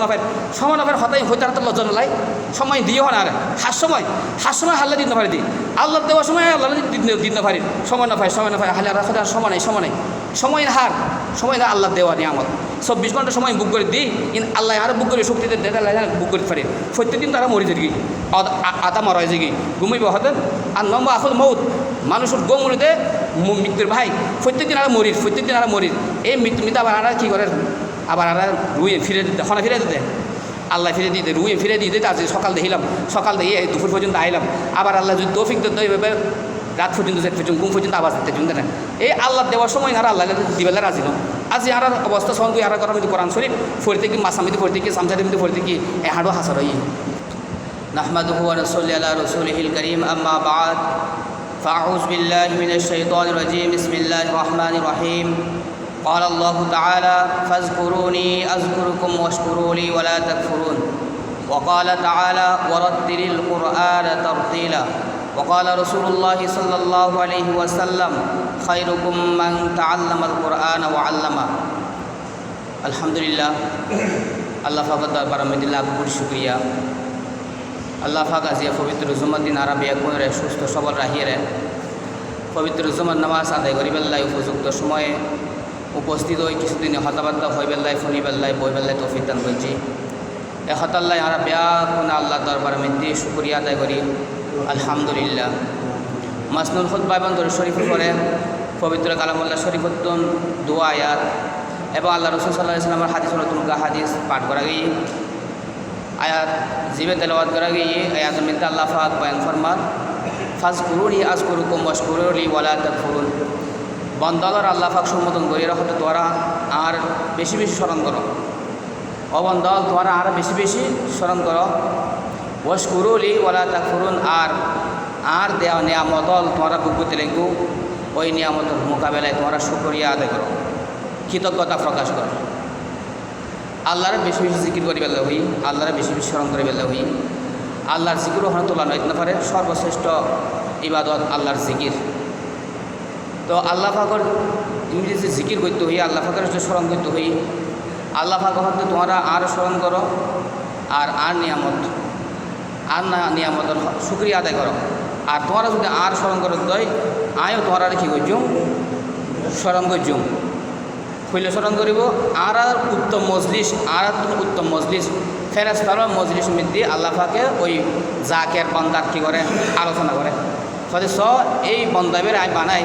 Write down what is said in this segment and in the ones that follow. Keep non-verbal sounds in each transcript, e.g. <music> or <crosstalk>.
নফের সময় নফের হতাই হইতে হাতে লজ্জা নলাই সময় দিও না আর। হার সময়। হার সময় হাল্লা দিন পারি দি। আল্লাহ দেওয়ার সময় আল্লাহ দিন পারি সময় না পাই সময় না পাই হালে রাখা আর সময় নাই সময় নাই। সময় হার। সময় না আল্লাহ দেওয়া নিয়ামত। চব্বিশ ঘণ্টা সময় বুক করে দিই ইন আল্লাহ আর বুক করে শক্তি দেয় আল্লাহ বুক করে পারি প্রত্যেকদিন তারা মরি যাবি আতা মরা হয়ে যাবি ঘুমাইব হতেন। আর নম্বর আসল মৌত। মানুষের গো মরিতে মৃত্যুর ভাই। প্রত্যেকদিন আর মরির প্রত্যেকদিন আর মরির। এই মৃত্যু মৃত্যু আবার আর কি করে? আবার আর রুয়ে ফিরে দিতে খনা ফিরে দিতে আল্লাহ ফিরে দিতে রুয়ে ফিরে দিতে আজকে সকাল দেখিলাম সকাল দিয়ে এই দুপুর পর্যন্ত আইলাম আবার আল্লাহ যদি তৌফিক দিত এইভাবে রাত পর্যন্ত যেতে পর্যন্ত ঘুম পর্যন্ত আবার যেতে শুনতে না এই আল্লাহ দেওয়ার সময় আর আল্লাহ দিবেলা রাজি ন আজি আর অবস্থা সঙ্গ আর করার মধ্যে কোরআন শরীফ ফরিতে কি মাসামিতে ফরিতে কি সামসাদের মধ্যে ফরিতে কি এ হাড়ো হাসার ইয়ে نحمده ونصلي على رسوله الكريم أما بعد فأعوذ بالله من الشيطان الرجيم بسم الله الرحمن الرحيم قال الله تعالى فاذكروني أذكركم واشكروا لي ولا تكفرون وقال تعالى ورتل القرآن ترتيلا وقال رسول الله صلى الله عليه وسلم خيركم من تعلم القرآن وعلمه الحمد لله আল্লাহ ফাকর দরবার আমি লাখ কোটি শুক্রিয়া আল্লাহ ফাক আজিয়া পবিত্র জুমার দিন আরবিয়া কোনরে সুস্থ সবল রাহিয়ে রে পবিত্র জুমার নামাজ আদায় করি বেল্লাই উপযুক্ত সময়ে উপস্থিত হয়ে কিছুদিন হতাবার্তা হই বেল্লাই ফনি বেল্লাই বই বেল্লাই তফিক দান করছি এ হতাল্লাই আরা বেয়া কোন আল্লাহ দরবার মধ্যে শুক্রিয়া আদায় করি আলহামদুলিল্লাহ। মাসনুল খুদ্া এবং দরুদ শরীফের পরে পবিত্র কালামুল্লাহ শরীফুদ্দন দোয়া আয়াত। এবং আল্লাহ রসুল সাল্লাহ ইসলামের হাদিস নতুন হাদিস পাঠ করা গিয়ে, আয়াত জিবে তেলাওয়াত করা গিয়ে আয়াতের মধ্যে আল্লাহ ফাক বয়ান ফরমান ফাজ কুরুনি আজ কুরুকুম মশকুরুলি ওয়ালা তকফুরুন। বন্দালর আল্লাহ ফাক সম্বোধন করি হতে তোরা আর বেশি বেশি স্মরণ করো। অবন্দল তোরা আর বেশি বেশি স্মরণ করো। ওয়াশকুরুলি ওয়ালা তকফুরুন, আর আর দেওয়া নিয়ামতল তোমরা বুকুতে লেগু। ওই নিয়ামতের মোকাবেলায় তোমরা শুকরিয়া আদায় করো। কৃতজ্ঞতা প্রকাশ করো। আল্লাহরে বেশি বেশি জিকির করি বেলা হই আল্লাহরে বেশি বেশি স্মরণ করে বেলা হই আল্লাহর জিকির ওখানে তোলা নয় না পারে সর্বশ্রেষ্ঠ ইবাদত আল্লাহর জিকির। তো আল্লাহ ফাকর তুমি যদি জিকির করতে হই, আল্লাহ ফাকর স্মরণ করতে হই। আল্লাহ ফাকর তোমরা আর স্মরণ করো আর আর নিয়ামত, আর না নিয়ামতের শুক্রিয়া আদায় করো। আর তোমরা যদি আর স্মরণ করো দই আয়ও তোমরা কি করছুম স্মরণ করছুম হইলে স্মরণ করিব, আর আর উত্তম মজলিস, আর উত্তম মজলিস ফেরাস্তার মজলিস মধ্যে আল্লাহাকে ওই জাকের বন্দার কী করে? আলোচনা করে। ফলে স এই বন্দাবের আই বানাই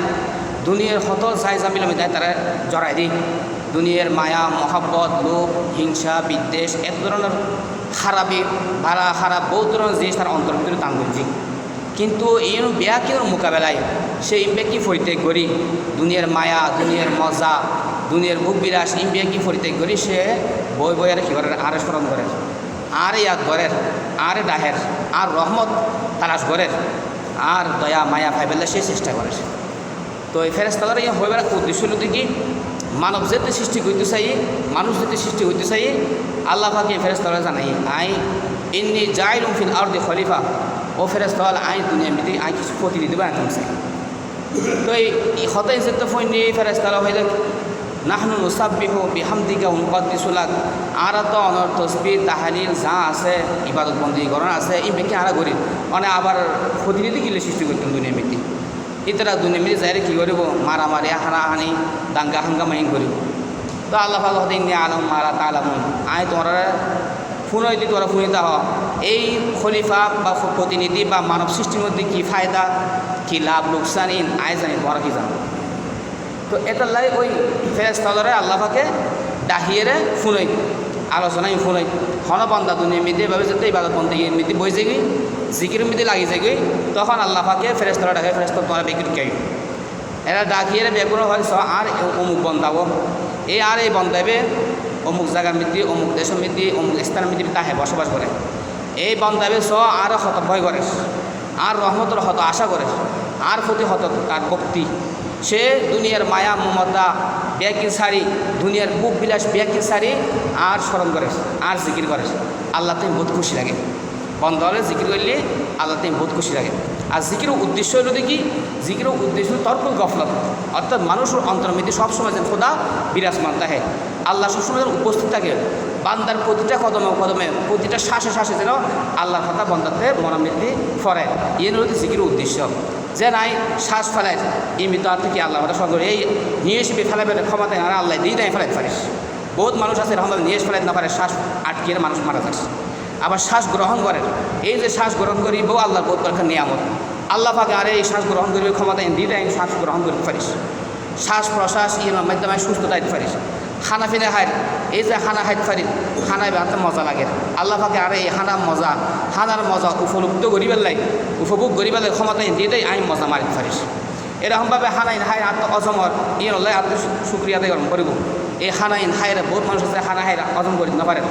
দুনিয়ার হত জামিল মধ্যে তারা জড়াই দিই। দুনিয়ার মায়া, মহাব্বত, লোভ, হিংসা, বিদ্বেষ, এত ধরনের খারাপি ভাড়া খারাপ বহু ধরনের জিনিস তার অন্তর ভিতরে দান করছি কিন্তু এই বেয়া কেউ মোকাবেলায় সেই কি পরিত্যাগ করি, দুনিয়ার মায়া, দুনিয়ার মজা, দুনিয়ার বুক বিলাস ইম্বে কি পরিত্যাগ করি, সে বই বইয়ের কি করে আর স্মরণ করে আর ইয়াদ করে আর ডাহের, আর রহমত তালাশ করে আর দয়া, মায়া ভাইবেলা সে চেষ্টা করে তো এই ফেরেস্তালার ইয়ে হইবার উদ্দেশ্য হলো কি মানব যেতে সৃষ্টি করতে চাই, মানুষ যেতে সৃষ্টি হইতে চাই, আল্লাহ পাকে ফেরেস্তালা জানাই, আই, ইন্নি জাইলুম ফিল আরদি খলিফা। ও ফেরেস্তাল আই দুনিয়া মিতে আই কিছু প্রতিনিধি বানাতাম চাই তো এই হতাই যেতে ফোন নিয়ে ফেরেস্তালা হইলে নাহনু নুসাব্বিহু বিহামদিকা উনকদ্দিসুলাক আর তো অনর তসবির, তাহালিল যা আছে ইবাদত বন্দী করণ আছে, এই ব্যক্তি আরা করি। মানে আবার প্রতিনিধি গিলে সৃষ্টি করতাম দুনিয়া মিতি ইতারা দুনিয়া মিতি যাই কী করিব? মারামারি, হানাহানি, দাঙ্গা হাঙ্গামাহিং করিব। তো আল্লাহ হতে ইন্নি আলম মারা তালামুন। আয় তোমরা ফোন যদি তোমরা ফুনিতা হ এই খলিফা বা প্রতিনিধি বা মানব সৃষ্টির মধ্যে কী ফায়দা, কী লাভ লোকসান ইন আয় জানি, তোমরা কি জানো? তো এটা লাই ওই ফেরেস্তালরে আল্লাহাকে ডাহিয়েরে ফুনই আলোচনায় ফুনই হন বন্দা দুনিয়া মিদি ভাবে যেতে ইবাদত বন্দী মিদি বই যাগি জিকির মিদি লাগি যাগি তখন আল্লাহাকে ফেরেস্তালা ডাকে ফেরেস্তা তোমার বিক্রি কে এরা ডাকিয়ে বেগুনো হয় আর অমুক বন্দাব এই আর এই বন্দাবে, অমুক জায়গার মিদি অমুক দেশের মিদি অমুক স্থানের মিদি তাহে বসবাস করে। এই বন্দাবে স আর হত ভয় করে, আর রহমতের হত আশা করে, আর প্রতি হত তার ভক্তি। সে দুনিয়ার মায়া, মমতা ব্যাগির শাড়ি দুনিয়ার বুক বিলাস ব্যাগির শাড়ি আর স্মরণ করে, আর জিকির করে। আল্লাহ তুমি বহুত খুশি লাগে। বন্ধ হলে জিকির করলে আল্লাহ তুমি বহুত খুশি লাগে আর জিকির উদ্দেশ্য হলো কি জিকির উদ্দেশ্য তর্কুল গফলত। অর্থাৎ মানুষের অন্তর্মধ্যে সবসময় যেন খোদা বিরাজমান থাকে। আল্লাহ সবসময় যেন উপস্থিত থাকে। বান্দার প্রতিটা কদমে কদমে, প্রতিটা শ্বাসে শ্বাসে যেন আল্লাহর কথা বন্দাতে মনোবৃত্তি ফরে ইয়ে হচ্ছে জিকির উদ্দেশ্য। যে নাই, শ্বাস ফেলায় ইমিত আর থেকে আল্লাহ কথা সঙ্গে এই নিয়ে এসে ফেলে ফেলে ক্ষমতায় আল্লাহ দিয়ে নাই ফেলাইতে পারিস বহুত মানুষ আছে এরকম নিয়ে ফেলাইতে না পারে শ্বাস আটকিয়ে মানুষ মারা যাচ্ছে। আবার শ্বাস গ্রহণ করেন। এই যে শ্বাস গ্রহণ করি, বউ আল্লাহর বহুত একটা নিয়ামত। আল্লাহ পাকে আরে এই শ্বাস গ্রহণ করবে ক্ষমতা দিয়ে দেয় শ্বাস গ্রহণ করতে পারিস। শ্বাস প্রশ্বাস এর মাধ্যমে সুস্থ থাকতে পারিস। খানা ফিনে হাই এই যে খানা খাইতে পারি, খানায় বেড়াতে মজা লাগে। আল্লাহ পাকে আরে এই খানার মজা খানার মজা উপলব্ধ করি পেলাই উপভোগ করি পেলাই ক্ষমতা দেয় আমি মজা মারিতে পারিস। এরকমভাবে হানাইন হাই আত্ম অজমর ই হলে আত্ম সুক্রিয়া আদায় করিব এই হানাইন হাইরা বহুত মানুষ আছে, হানা হাইরা অজম করি না পারেন।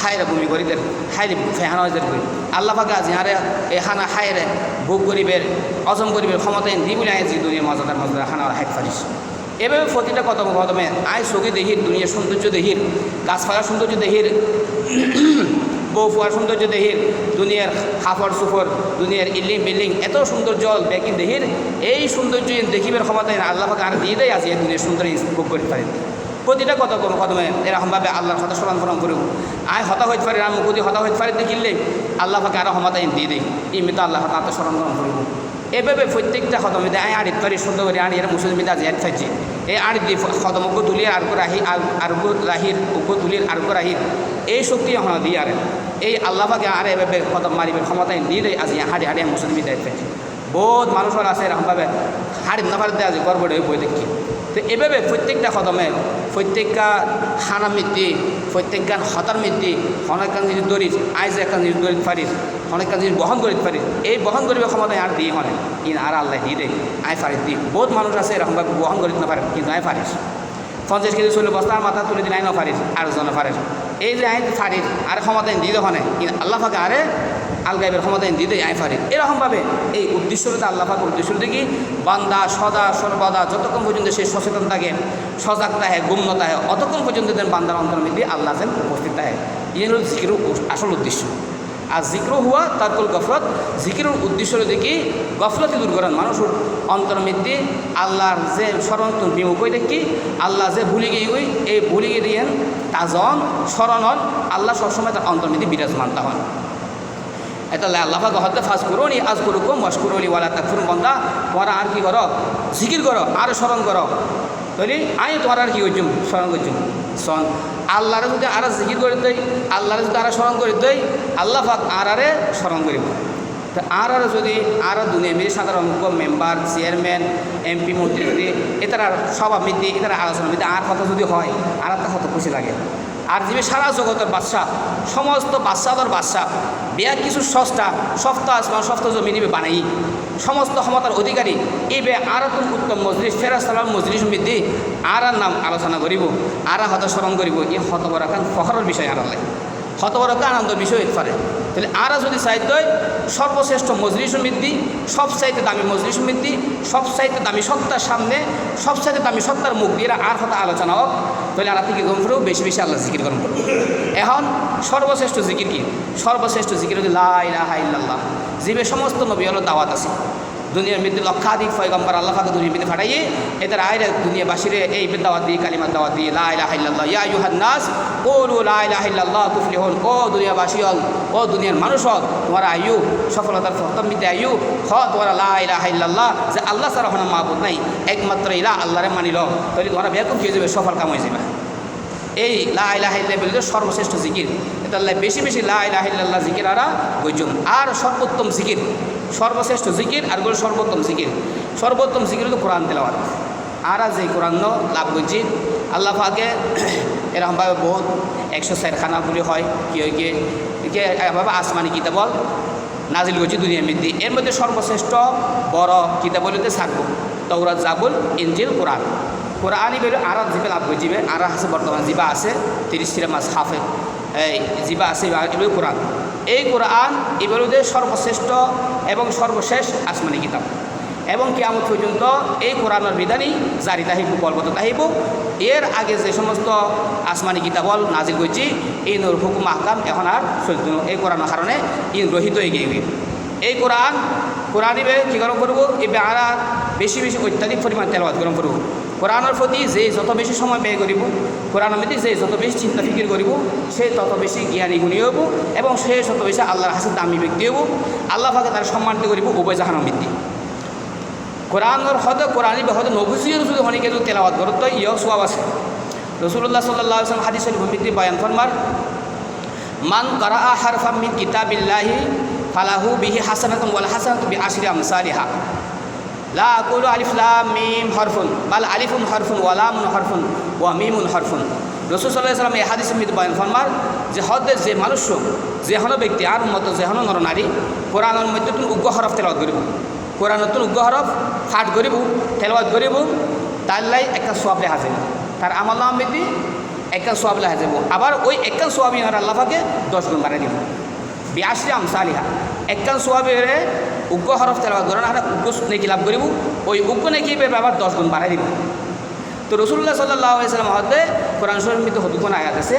হাইরা ভূমি করি দেন হাইরে ফেহানা হয়ে করি আল্লাহ পাকে আজি আরে এই হানা হাইরে ভোগ করিবের অজম করিবের ক্ষমতা দি বলে যে দুনিয়া মজাদার মজাদার হানা হাইক পারিস এভাবে প্রতিটা কদম কদমে আয় সগি দেহির দুনিয়ার সৌন্দর্য দেহির গাছপালার সৌন্দর্য দেহির <coughs> বউ ফুয়ার সৌন্দর্য দেহির দুনিয়ার হাফর সুফর দুনিয়ার ইল্ডিং বিল্ডিং এত সৌন্দর্য ব্যাকিং দেহির এই সৌন্দর্য দেখিবের ক্ষমতা আল্লাহ পাকে আর দিয়ে দেয় আছে এই দুনিয়ার সুন্দর ভোগ করতে পারেন প্রতিটা কত কদমে। এরকমভাবে আল্লাহর কথা স্মরণ স্মরণ করব। আয় হতা হইতে পারি আর মুকুদি হতা হইতে পারি, দেখিলে আল্লাহ পাকে আরও ক্ষমতা দিয়ে দেয় ইমিত আল্লাহ আত্মস্মরণ স্মরণ করব। এভাবে প্রত্যেকটা খদমে দেয় আড়িত পারি সুন্দর করে আড়ি এর মুসলিম আজ এর থাকছে। এই আড়ি দিয়ে খদমজ্ঞ তুলির আর রাহি আর আরগ রাহির উগ্র তুলির আরগ রাহির। এই শক্তি এখন দিয়ে আরে। এই আল্লাহ পাকে আরে এভাবে কদম মারিবে ক্ষমতায় দিয়ে দেয়, আজি হাড়ি হাড়ি মুসলিম দায়িত্ব থাকছে। বহুত মানুষের আছে এরকমভাবে হাড়ি না পারতে আছে গর্বড়ে বই দেখি। তো এভাবে প্রত্যেকটা কদমে প্রত্যেকটা খানা মৃত্যু প্রত্যেকগান হতার মৃত্যু অনেক কাজ জিনিস দরিস আইজ একটা জিনিস দরিত পারিস, অনেক কাজ জিনিস বহন করিতে পারিস, এই বহন করিবে ক্ষমতা আর দিয়ে মানে ইন আর আল্লাহ দিয়ে দেয় আই পারিস দি। বহুত মানুষ আছে এরকমভাবে বহন করিতে না পারে, কিন্তু আয় পারিস। পঞ্চাশ কেজি চল্লিশ বস্তার মাথা তুলে দিন আইনও পারিস, আর জন পারিস। এই যে আইন পারিস, আর ক্ষমতা দিয়ে দেওয়া কিন্তু আল্লাহ ফাঁকে আরে আলগাইবের ক্ষমতা দিতে আই পারে এরকমভাবে এই উদ্দেশ্যটা আল্লাহ পাক উদ্দেশ্য কি? বান্দা সদা সর্বদা যতক্ষণ পর্যন্ত সে সচেতন থাকে, সজাগ থাকে গুম্ন থাকে, অতক্ষণ পর্যন্ত যেন বান্দার অন্তর্মধ্যে আল্লাহ যেন উপস্থিত থাকে। ইয়ে হল জিকির আসল উদ্দেশ্য। আর জিক্র হুয়া তারকুল গফলত। জিকিরের উদ্দেশ্য দেখি গফলতি দূর করেন মানুষের অন্তর্মধ্যে আল্লাহর যে স্মরণ বিমুখ হয়ে দেখি? আল্লাহ যে ভুলি গিয়ে ওই এই ভুলি গিয়ে দিয়েন তাজন, স্মরণ হন। আল্লাহ সবসময় তার অন্তর্মধ্যে বিরাজমান হন। এটা আল্লাহ হতে ফাঁস করো নি আজ করো কম ওয়াশ করো নি ওয়ালা তাকুর বন্দা তোমরা আর কি করো জিকির করো আর স্মরণ করো তাহলে আমি তোমার আর কি করছুম স্মরণ করছুম স্মরণ আল্লাহরে যদি আর জিকির করে দেয় আল্লাহরে যদি আর স্মরণ করে দেয় আল্লাহ ফাক আর আরে স্মরণ করিব তো আর আর যদি আর দুনিয়া মিলে সাধারণ মেম্বার চেয়ারম্যান এমপি মন্ত্রী যদি এটার সভা মিতি এটার আলোচনা মিতি আর কথা যদি হয় আর একটা কত খুশি লাগে আর যে সারা জগতের বাদশাহ, সমস্ত বাদশাহর বাদশাহ, বেয়া কিছু সস্তা সপ্তাহ আসমান সপ্তাহ জমি নিবে বানাই। সমস্ত ক্ষমতার অধিকারী এই বে আর উত্তম মজলিস ফেরাস্তালাম মজলিস মধ্যে আর নাম আলোচনা করিব, আর হত স্মরণ করিব এই হত বড় কান ফখরের বিষয় আর আল্লাহ হত বড় আনন্দের বিষয় হতে পারে। তাহলে আর যদি সাহিত্য সর্বশ্রেষ্ঠ মজলিস সমিতি সব চাইতে দামি মজলিস সমিতি সব চাইতে দামি সত্তার সামনে, সব চাইতে দামি সত্তার মুখ দিয়ে আর হতে আলোচনা হোক। তাহলে আর থেকে গম করেও বেশি বেশি আল্লাহ জিকির গরম করব এখন সর্বশ্রেষ্ঠ জিকির কি? সর্বশ্রেষ্ঠ জিকির হচ্ছে লাহ জীবে সমস্ত নবী হলো দাওয়াত আছে। দুনিয়ার মধ্যে লক্ষাধিক ফয়গম্বর আল্লাহ ফাঁকে দুনিয়ার মধ্যে ফাটাইয়ে এদের আয়রে দুনিয়াবাসীরে এই দাওয়াত দিয়ে, কালিমার দাওয়াত দিয়ে, লা ইলাহা ইল্লাল্লাহ, ইয়া আইয়ুহান নাস, কুলু লা ইলাহা ইল্লাল্লাহ তুফলিহুন, ও দুনিয়াবাসী হল, ও দুনিয়ার মানুষ হল, তোমার আয়ু সফলতার বিদ্যে আয়ু হ তোমার লা ইলাহা ইল্লাল্লাহ, যে আল্লাহ ছাড়া হন মাহবুদ নাই, একমাত্র ইলা আল্লাহরে মানিল। তাহলে তোমরা বেকুম হয়ে যাবে, সফল কাম হয়ে যাবে। এই লা ইলাহা ইল্লাল্লাহ সর্বশ্রেষ্ঠ জিকির এটা বেশি বেশি লা ইলাহা ইল্লাল্লাহ জিকির আরা গইজুম আর সর্বোত্তম জিকির সর্বশ্রেষ্ঠ জিকির আরগুলো সর্বোত্তম জিকির। সর্বোত্তম জিকির হলো কোরআন তেলাওয়াত। আর যে কোরআন লাভ করছি আল্লাহ ফাকে <clears throat> এরকমভাবে বহুত একশো খানাগুলি হয়। কি হয় গিয়ে এভাবে আসমানি কিতাবল নাজিল করছি দুনিয়া মধ্যে। এর মধ্যে সর্বশ্রেষ্ঠ বড় কিতাব বলিতে সাকবো তৌরাত জাবুল ইঞ্জিল কোরআন। কোরআনই বেরো আর জিবে লাভ করে জিবে আর আছে বর্তমান, জিবা আছে, তিরিশ তিরা মাস হাফে। এই জিবা আছে, এবার কোরআন। এই কোরআন এবারুদের সর্বশ্রেষ্ঠ এবং সর্বশেষ আসমানি কিতাব। এবং কেয়ামত পর্যন্ত এই কোরআনের বিধানই জারি তাহিব বলবত তাহিব এর আগে যে সমস্ত আসমানি কিতাবল নাজিল করছি, এই নূর হুকুম, আহকাম এখন আর চলত এই কোরআনের কারণে ই রহিত হয়ে গিয়ে এই কোরআন কোরআন ইবে কী গরম করব? এবে আর বেশি বেশি অত্যাধিক পরিমাণ তেলবাদ গরম করব। কোরআনের প্রতি যে যত বেশি সময় ব্যয় করিব, কোরআনের মধ্যে যে যত বেশি চিন্তা ফিকির করিব, সে তত বেশি জ্ঞানী গুণী হব এবং সে তত বেশি আল্লাহর হাসে দামি ব্যক্তি হব আল্লাহ ফাঁকে তার সম্মানিত করিব উভয় জাহানের ভিত্তি কোরআনের হদে কোরআনী হদে নবুজির যদি অনেকে যদি তেলাওয়াত করত ইয় সোয়াব আছে। রসুল্লাহ সাল্লাহ আসলাম হাদিসের ভূমিতি বয়ান ফরমার, মান করা হারফাম মিন কিতাবিল্লাহি ফালাহু বিহি হাসানাতুন ওয়াল হাসানাতু বি আমসালিহা। লা আকুলু আলিফ লাম মিম হরফুন, বাল আলিফুন হরফুন ওয়া লামুন হরফুন ওয়া মিমুন হরফুন। রসুল সাল্লাহ সাল্লাম এই হাদিসের মধ্যে বয়ান ফরমার যে হদে যে মানুষ যে হনো ব্যক্তি আর মতো যে হনো নর নারী, কোরআনের মধ্যে তুমি উগ্র হরফ তেলাওয়াত করিব। কোরআনতুন উগ্র হরফ ফাট করিব, তেলাওয়াত করিব, তার লাই একটা সোয়াব লেখা যাবে তার আমল আহমেদি একটা সোয়াব লেখা যাব আবার ওই একটা সোয়াবি আর আল্লাহাকে দশ গুণ বাড়াই দিব। বিয়াশি আমসালিহা একখান সোয়াবের হরফ তেলাওয়াত করেন আর উগ্র নেকি লাভ করিব ওই উগ্র নেকি আবার দশ গুণ বাড়াই দিব। তো রসুল্লাহ সাল্লাহ ইসলাম হতে কোরআন শরীর মধ্যে হতুকুন আয়াত আছে।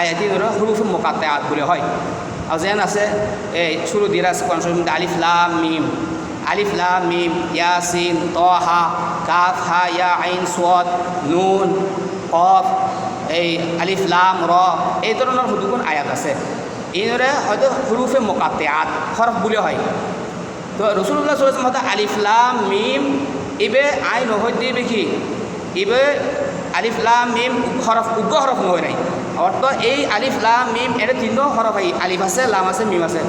আয়াতি ধরো হুরুফ মোকাতে আয়াত বলে হয়। আর যেন আছে এই শুরু দিয়ে আছে শরীর মধ্যে আলিফ লাম মিম। আলিফ লাম মিম ইয়াসিন তহা কাফ হা ইয়া আইন সোয়াদ নুন কফ এই আলিফ লাম র এই ধরনের হুতুকুন আয়াত আছে। এইদৰে হয়তো হুৰুফে মোকাতে আত হৰফ বলে হয়। তো রসুল্লাহ সাল্লাম হয়তো আলিফলাম মিম, ইবে, আই নহয় দিবে কি? ইবে আলিফলাম মিম হরফ, উগ্র হরফ নহয় নাই। অর্থ এই আলিফলাম মিম এটা তিন হরফ আই আলিফ আছে, লাম আছে, মিম আছে।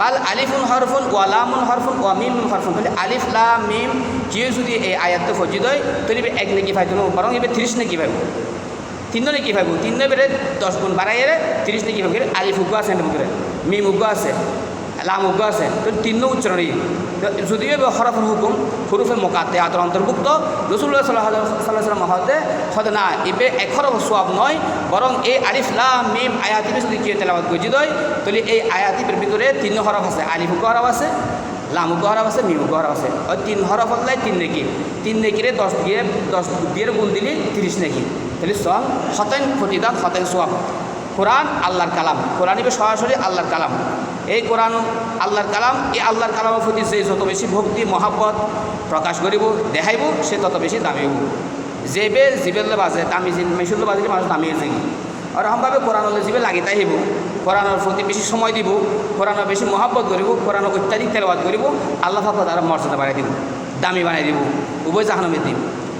বাল আলিফুন হরফুন ওয়া লামুন হরফুন ওয়া মিম হরফুন তাহলে আলিফ, লাম, মিম কেউ যদি এই আয়াতটা ফজি দেয় তাহলে এক নাকি পাইতো বরং ইবে ত্রিশ নাকি পাইব তিন নাকি পাইব তিন বেড়ে দশ গুণ বাড়াই তিরিশ নাকি পাইব আলিফ উগ্র আছে মিম উগ্র আছে। লাম উগ্র আছে। তো তিন উচ্চারণই যদিও হরফের হুকুম হুরুফে মোকাতে আতর অন্তর্ভুক্ত রসুল্লাহ সাল্লাহ সাল্লাহ সাল্লাম হতে না এবে এক হরফ সোয়াব নয় বরং এই আলিফ, লাম, মিম আয়াতিবে যদি কেউ তেলাবাদ গজি দেয় তাহলে এই আয়াতিবের ভিতরে তিন হরফ আছে, আলিফ উগ্র হরফ আছে, লাম উগ্র হরফ আছে, মিম উগ্র হরফ আছে। ওই তিন হরফ হতলাই তিন নেকি। তিন নেকিরে দশ দিয়ে দশ দিয়ে গুণ দিলে তিরিশ নেকি। তাহলে সং শতাইন প্রতিদান শতাইন সোয়াব কোরআন আল্লাহর কালাম। কোরআন ইবে সরাসরি আল্লাহর কালাম। এই কোরআন আল্লাহর কালাম, এই আল্লাহর কালামের প্রতি যে যত বেশি ভক্তি, মহাব্বত প্রকাশ করিব, দেখাইব, সে তত বেশি দামি হব যেবে জীবেলে বাজে, দামি মেশুলে বাজিলে মানুষ দামি হয়েছে আর সম্ভাবে কোরআনলে জীবে লাগি তাই কোরআনের প্রতি বেশি সময় দিব, কোরআনের বেশি মহাব্বত করিব কোরআন অত্যাধিক তেলবাদ করিব, আল্লাহ তারা মর্যাদা বাড়াই দিব, দামি বানাই দিব, উভয় জাহানমে দিব